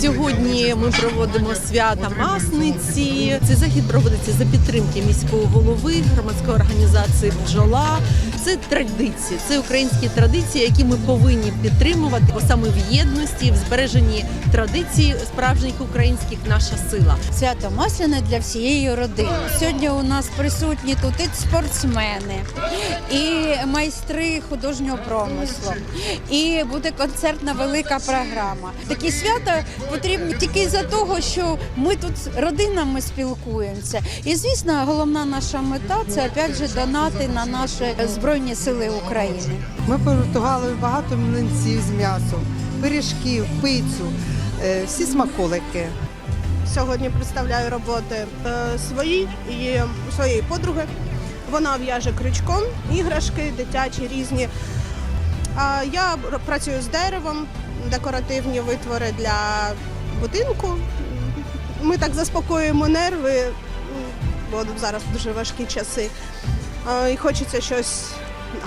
Сьогодні ми проводимо свята Масниці. Цей захід проводиться за підтримки міського голови, громадської організації Бджола. Це традиції, це українські традиції, які ми повинні підтримувати, бо саме в єдності, в збереженні традицій справжніх українських наша сила. Свято Масляне для всієї родини. Сьогодні у нас присутні тут і спортсмени, і майстри художнього промислу, і буде концертна велика програма. Такі свята потрібні тільки за того, що ми тут з родинами спілкуємося. І звісно, головна наша мета це опять же донати на наші збройні сили України. Ми приготували багато млинців з м'ясом, пиріжків, пицю, е, всі смаколики. Сьогодні представляю роботи е, свої і своєї подруги. Вона в'яже крючком, іграшки, дитячі різні. А я працюю з деревом, декоративні витвори для будинку. Ми так заспокоюємо нерви, бо зараз дуже важкі часи. І хочеться щось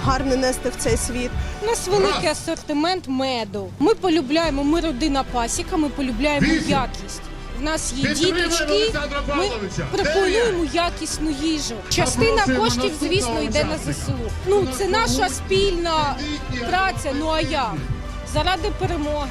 гарне нести в цей світ. У нас великий асортимент меду. Ми полюбляємо, ми родина пасіка, ми полюбляємо якість. В нас є діточки, ми пропонуємо якісну їжу. Частина коштів, звісно, йде на ЗСУ. Ну це наша спільна праця. Ну а як? Заради перемоги.